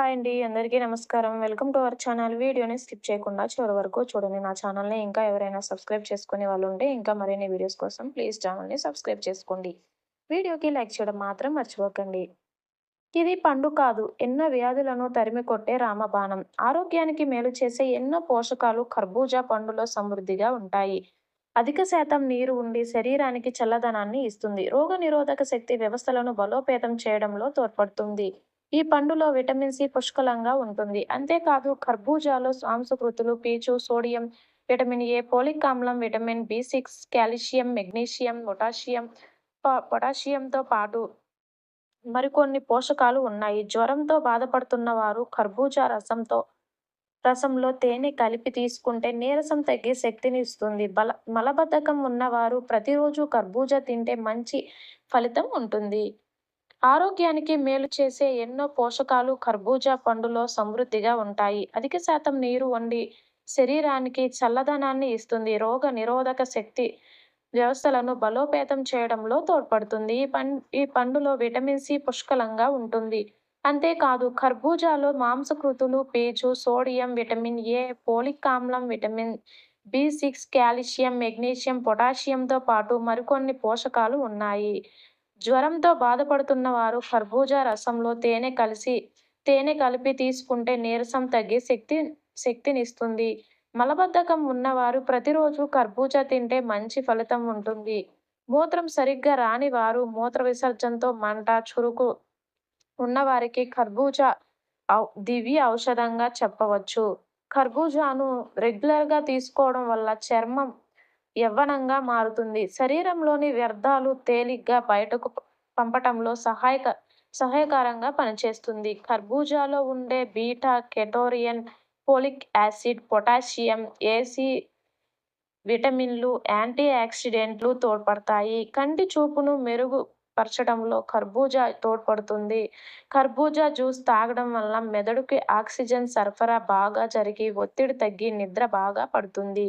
Hi అండి అందరికీ నమస్కారం. Welcome to our channel. వీడియోని స్కిప్ చేయకుండా చివరి వరకు చూడండి. నా ఛానల్ని ఇంకా ఎవరైనా సబ్స్క్రైబ్ చేసుకునే వాళ్ళు ఉంటే ఇంకా మరిన్ని వీడియోస్ కోసం ప్లీజ్ ఛానల్ని సబ్స్క్రైబ్ చేసుకోండి. వీడియోకి లైక్ చేయడం మాత్రం మర్చిపోకండి. ఇది పండు కాదు. ఎన్నో వ్యాధులను తరిమి కొట్టే రామబాణం. ఆరోగ్యానికి మేలు చేసే ఎన్నో పోషకాలు కర్బూజా పండులో సమృద్ధిగా ఉంటాయి. అధిక శాతం నీరు ఉండి శరీరానికి చల్లదనాన్ని ఇస్తుంది. రోగ నిరోధక శక్తి వ్యవస్థలను బలోపేతం చేయడంలో తోడ్పడుతుంది. ఈ పండులో విటమిన్ సి పుష్కలంగా ఉంటుంది. అంతేకాదు కర్బూజాలో మాంసకృతులు పీచు సోడియం విటమిన్ ఏ పోలిక్ ఆమ్లం vitamin B six calcium magnesium potassium పొటాషియంతో పాటు మరికొన్ని పోషకాలు ఉన్నాయి. జ్వరంతో బాధపడుతున్న వారు కర్బూజా రసంతో రసంలో తేనె కలిపి తీసుకుంటే నీరసం తగ్గే శక్తిని ఇస్తుంది. బల మలబద్ధకం ఉన్నవారు ప్రతిరోజు కర్బూజా తింటే మంచి ఫలితం ఉంటుంది. ఆరోగ్యానికి మేలు చేసే ఎన్నో పోషకాలు కర్బూజా పండులో సమృద్ధిగా ఉంటాయి. అధిక శాతం నీరు వండి శరీరానికి చల్లదనాన్ని ఇస్తుంది. రోగ నిరోధక శక్తి వ్యవస్థలను బలోపేతం చేయడంలో తోడ్పడుతుంది. ఈ పం ఈ పండులో విటమిన్ సి పుష్కలంగా ఉంటుంది. అంతేకాదు కర్బూజాలో మాంసకృతులు పీచు సోడియం విటమిన్ ఏ పోలిక్ ఆమ్లం vitamin B six calcium magnesium పొటాషియంతో పాటు మరికొన్ని పోషకాలు ఉన్నాయి. జ్వరంతో బాధపడుతున్న వారు ఖర్బూజా రసంలో తేనె కలిసి తేనె కలిపి తీసుకుంటే నీరసం తగ్గి శక్తి శక్తినిస్తుంది. మలబద్ధకం ఉన్నవారు ప్రతిరోజు కర్బూజా తింటే మంచి ఫలితం ఉంటుంది. మూత్రం సరిగ్గా రాని వారు మూత్ర విసర్జనతో మంట చురుకు ఉన్నవారికి కర్బూజా దివ్య ఔషధంగా చెప్పవచ్చు. కర్బూజాను రెగ్యులర్గా తీసుకోవడం వల్ల చర్మం యవ్వనంగా మారుతుంది. శరీరంలోని వ్యర్థాలు తేలిగ్గా బయటకు పంపటంలో సహాయక సహాయకరంగా పనిచేస్తుంది. కర్బూజాలో ఉండే beta carotene folic acid potassium A C విటమిన్లు యాంటీ ఆక్సిడెంట్లు తోడ్పడతాయి. కంటి చూపును మెరుగు పరచడంలో కర్బూజా తోడ్పడుతుంది. కర్బూజా జ్యూస్ తాగడం వల్ల మెదడుకి ఆక్సిజన్ సరఫరా బాగా జరిగి ఒత్తిడి తగ్గి నిద్ర బాగా పడుతుంది.